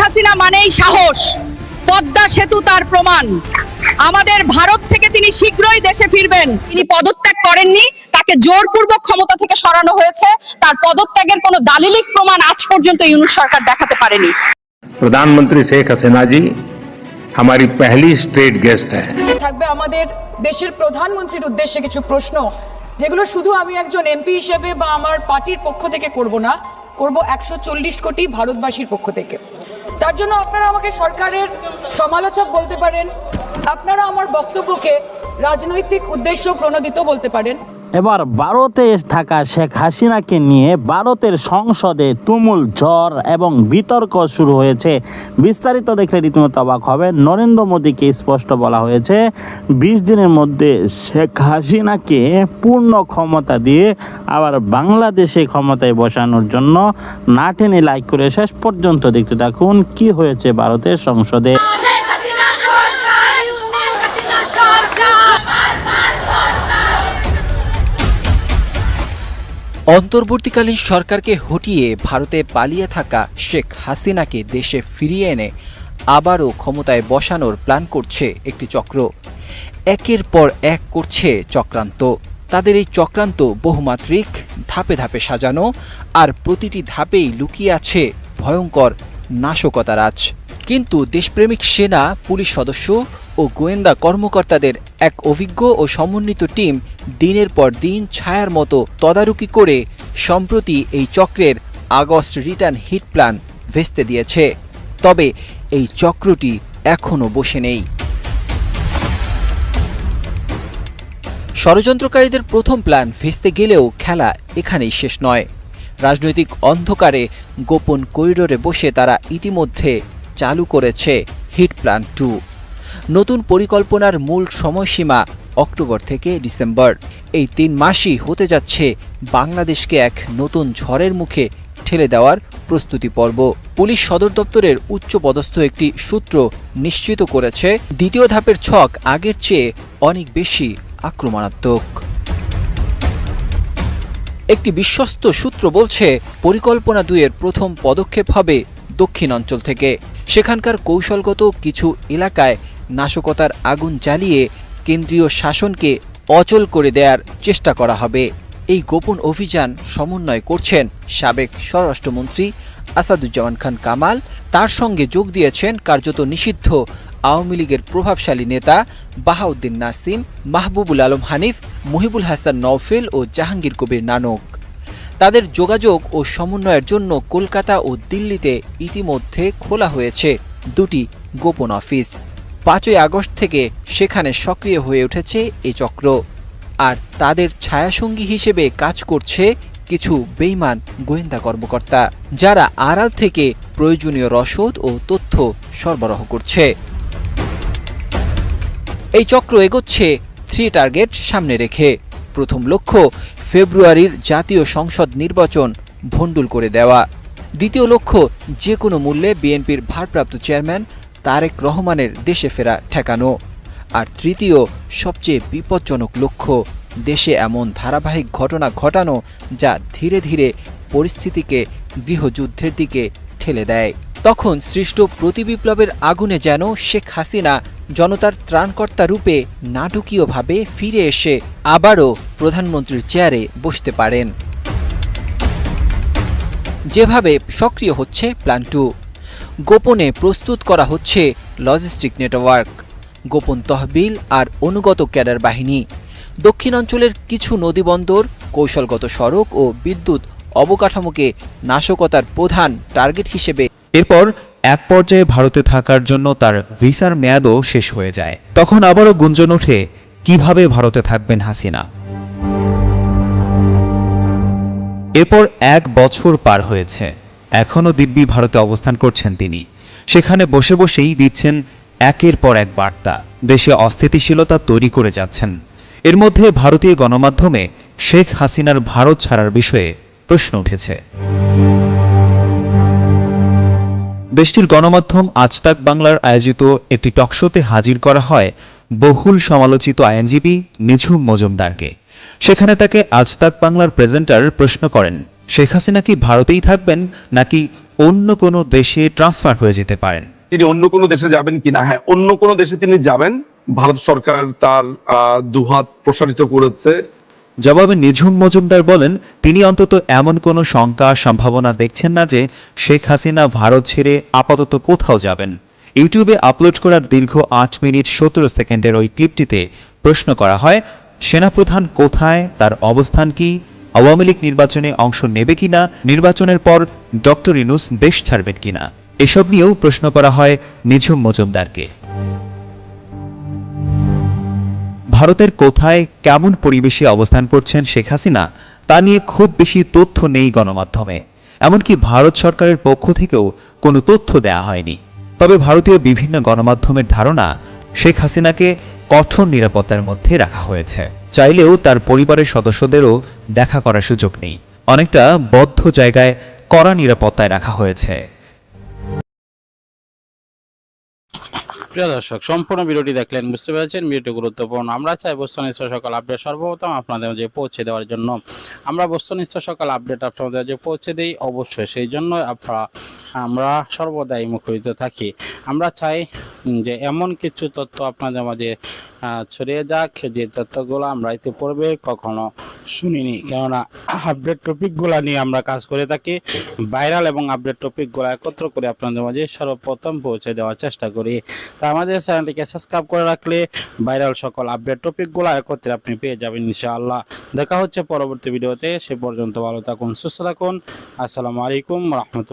হাসিনা মানেই সাহস পদ্মা সেতু তার প্রমাণ আমাদের ভারত থেকে তিনি শীঘ্রই দেশে ফিরবেন তিনি পদত্যাগ করেননি তাকে জোরপূর্বক ক্ষমতা থেকে সরানো হয়েছে তার পদত্যাগের কোনো দালিলিক প্রমাণ আজ পর্যন্ত ইউনুস সরকার দেখাতে পারেনি प्रधानमंत्री शेख हसीना जी हमारी पहली स्टेट गेस्ट हैं থাকবে আমাদের দেশের প্রধানমন্ত্রীর উদ্দেশ্যে কিছু প্রশ্ন যেগুলো শুধু আমি একজন এমপি হিসেবে বা আমার পার্টির পক্ষ থেকে করব না করব একশো চল্লিশ কোটি ভারতবাসীর পক্ষ থেকে তার জন্য আপনারা আমাকে সরকারের সমালোচক বলতে পারেন। আপনারা আমার বক্তব্যকে রাজনৈতিক উদ্দেশ্য প্রণোদিত বলতে পারেন। এবার ভারতে থাকা শেখ হাসিনাকে নিয়ে ভারতের সংসদে তুমুল ঝড় এবং বিতর্ক শুরু হয়েছে। বিস্তারিত দেখলে রীতিমতো অবাক হবে নরেন্দ্র মোদীকে স্পষ্ট বলা হয়েছে, বিশ দিনের মধ্যে শেখ হাসিনাকে পূর্ণ ক্ষমতা দিয়ে আবার বাংলাদেশে ক্ষমতায় বসানোর জন্য না টেনে লাইক করে শেষ পর্যন্ত দেখতে থাকুন কি হয়েছে ভারতের সংসদে। অন্তর্বর্তীকালীন সরকারকে হটিয়ে ভারতে পালিয়ে থাকা শেখ হাসিনাকে দেশে ফিরিয়ে এনে আবারও ক্ষমতায় বসানোর প্ল্যান করছে একটি চক্র। একের পর এক করছে চক্রান্ত। তাদের এই চক্রান্ত বহুমাত্রিক, ধাপে ধাপে সাজানো আর প্রতিটি ধাপেই লুকিয়ে আছে ভয়ঙ্কর নাশকতারাজ। কিন্তু দেশপ্রেমিক সেনা, পুলিশ সদস্য ও গোয়েন্দা কর্মকর্তাদের এক অভিজ্ঞ ও সমন্বিত টিম দিনের পর দিন ছায়ার মতো তদারকি করে সম্প্রতি এই চক্রের আগস্ট রিটার্ন হিট প্ল্যান ভেস্তে দিয়েছে। তবে এই চক্রটি এখনও বসে নেই। ষড়যন্ত্রকারীদের প্রথম প্ল্যান ভেস্তে গেলেও খেলা এখানেই শেষ নয়। রাজনৈতিক অন্ধকারে গোপন করিডোরে বসে তারা ইতিমধ্যে চালু করেছে হিট প্ল্যান টু। নতুন পরিকল্পনার মূল সময়সীমা অক্টোবর থেকে ডিসেম্বর। এই তিন মাসই হতে যাচ্ছে বাংলাদেশকে এক নতুন ঝড়ের মুখে ঠেলে দেওয়ার প্রস্তুতি পর্ব। পুলিশ সদর দপ্তরের উচ্চপদস্থ একটি সূত্র নিশ্চিত করেছে, দ্বিতীয় ধাপের ছক আগের চেয়ে অনেক বেশি আক্রমণাত্মক। একটি বিশ্বস্ত সূত্র বলছে, পরিকল্পনা দুইয়ের প্রথম পদক্ষেপ হবে দক্ষিণ অঞ্চল থেকে। সেখানকার কৌশলগত কিছু এলাকায় নাশকতার আগুন জ্বালিয়ে কেন্দ্রীয় শাসনকে অচল করে দেওয়ার চেষ্টা করা হবে। এই গোপন অভিযান সমন্বয় করছেন সাবেক স্বরাষ্ট্রমন্ত্রী আসাদুজ্জামান খান কামাল। তার সঙ্গে যোগ দিয়েছেন কার্যত নিষিদ্ধ আওয়ামী লীগের প্রভাবশালী নেতা বাহাউদ্দিন নাসিম, মাহবুবুল আলম হানিফ, মুহিবুল হাসান নওফেল ও জাহাঙ্গীর কবির নানক। তাদের যোগাযোগ ও সমন্বয়ের জন্য কলকাতা ও দিল্লিতে ইতিমধ্যে খোলা হয়েছে দুটি গোপন অফিস। পাঁচই আগস্ট থেকে সেখানে সক্রিয় হয়ে উঠেছে এই চক্র। আর তাদের ছায়াসঙ্গী হিসেবে কাজ করছে কিছু বেইমান গোয়েন্দা কর্মকর্তা, যারা আড়াল থেকে প্রয়োজনীয় রসদ ও তথ্য সরবরাহ করছে। এই চক্র এগোচ্ছে থ্রি টার্গেট সামনে রেখে। প্রথম লক্ষ্য, ফেব্রুয়ারির জাতীয় সংসদ নির্বাচন ভণ্ডুল করে দেওয়া। দ্বিতীয় লক্ষ্য, যে কোনো মূল্যে বিএনপির ভারপ্রাপ্ত চেয়ারম্যান তারেক রহমানের দেশে ফেরা ঠেকানো। আর তৃতীয় সবচেয়ে বিপজ্জনক লক্ষ্য, দেশে এমন ধারাবাহিক ঘটনা ঘটানো যা ধীরে ধীরে পরিস্থিতিকে গৃহযুদ্ধের দিকে ঠেলে দেয়। তখন সৃষ্ট প্রতিবিপ্লবের আগুনে যেন শেখ হাসিনা জনতার ত্রাণকর্তা রূপে নাটকীয়ভাবে ফিরে এসে আবারও প্রধানমন্ত্রীর চেয়ারে বসতে পারেন। যেভাবে সক্রিয় হচ্ছে প্ল্যান টু। গোপনে প্রস্তুত করা হচ্ছে লজিস্টিক নেটওয়ার্ক গোপন তহবিল আর অনুগত ক্যাডার বাহিনী। দক্ষিণাঞ্চলের কিছু নদীবন্দর কৌশলগত সড়ক ও বিদ্যুৎ অবকাঠামোকে নাশকতার প্রধান টার্গেট হিসেবে এরপর এক পর্যায়ে ভারতে থাকার জন্য তার ভিসার মেয়াদও শেষ হয়ে যায়। তখন আবারও গুঞ্জন ওঠে, কীভাবে ভারতে থাকবেন হাসিনা? এরপর এক বছর পার হয়েছে। এখনও দিব্যি ভারতে অবস্থান করছেন তিনি। সেখানে বসে বসেই দিচ্ছেন একের পর এক বার্তা। দেশে অস্থিতিশীলতা তৈরি করে যাচ্ছেন। এর মধ্যে ভারতীয় গণমাধ্যমে শেখ হাসিনার ভারত ছাড়ার বিষয়ে প্রশ্ন উঠেছে। দেশটির গণমাধ্যম আজতাক বাংলার আয়োজিত একটি টকশোতে হাজির করা হয় বহুল সমালোচিত আইনজীবী নিঝুম মজুমদারকে। সেখানে তাকে আজতাক বাংলার প্রেজেন্টার প্রশ্ন করেন শেখ হাসিনা কি ভারতেই থাকবেন নাকি অন্য কোনো দেশে ট্রান্সফার হয়ে যেতে পারেন? তিনি অন্য কোনো দেশে যাবেন কিনা হ্যাঁ অন্য কোনো দেশে তিনি যাবেন। ভারত সরকার তার দুহাত প্রসারিত করেছে। জবাবে নিঝুম মজুমদার বলেন তিনি অন্তত এমন কোনো শঙ্কা সম্ভাবনা দেখছেন না যে শেখ হাসিনা ভারত ছেড়ে আপাতত কোথাও যাবেন। ইউটিউবে আপলোড করার দীর্ঘ আট মিনিট সতেরো সেকেন্ডের ওই ক্লিপটিতে প্রশ্ন করা হয় সেনাপ্রধান কোথায় তার অবস্থান কি? আওয়ামী লীগ নির্বাচনে অংশ নেবে কিনা, নির্বাচনের পর ডক্টর ইনুস দেশ ছাড়বেন কিনা, এসব নিয়েও প্রশ্ন করা হয় নিঝুম মজুমদারকে। ভারতের কোথায় কেমন পরিবেশে অবস্থান করছেন শেখ হাসিনা, তা নিয়ে খুব বেশি তথ্য নেই গণমাধ্যমে। এমনকি ভারত সরকারের পক্ষ থেকেও কোনো তথ্য দেয়া হয়নি। তবে ভারতীয় বিভিন্ন গণমাধ্যমের ধারণা, শেখ হাসিনাকে কঠোর নিরাপত্তার মধ্যে রাখা হয়েছে। চাইলেও তার পরিবারের সদস্যদেরও দেখা করার সুযোগ নেই। অনেকটা বদ্ধ জায়গায় কড়া নিরাপত্তায় রাখা হয়েছে। প্রিয় দর্শক, সম্পূর্ণ ভিডিওটি দেখলেন বুঝতে পেরেছেন, ভিডিওটি গুরুত্বপূর্ণ। আমরা চাই বস্তুনিষ্ঠ সকাল আপডেট সর্বপ্রথম আপনাদের মাঝে পৌঁছে দেওয়ার জন্য। আমরা বস্তুনিষ্ঠ সকাল আপডেট আপনাদের মাঝে পৌঁছে দিই অবশ্যই, সেই জন্য আপনারা, আমরা সর্বদাই মুখরিত থাকি। আমরা চাই যে এমন কিছু তথ্য আপনাদের মাঝে ছড়িয়ে যাক, যে তথ্যগুলো আমরা ইতিপূর্বে কখনো শুনিনি। কেননা আপডেট টপিকগুলো নিয়ে আমরা কাজ করে থাকি, ভাইরাল এবং আপডেট টপিকগুলো একত্র করে আপনাদের মাঝে সর্বপ্রথম পৌঁছে দেওয়ার চেষ্টা করি। তা আমাদের চ্যানেলটিকে সাবস্ক্রাইব করে রাখলে ভাইরাল সকল আপডেট টপিকগুলো একত্রে আপনি পেয়ে যাবেন ইনশাআল্লাহ। দেখা হচ্ছে পরবর্তী ভিডিওতে, সে পর্যন্ত ভালো থাকুন, সুস্থ থাকুন। আসসালামু আলাইকুম রহমতুল্লাহ।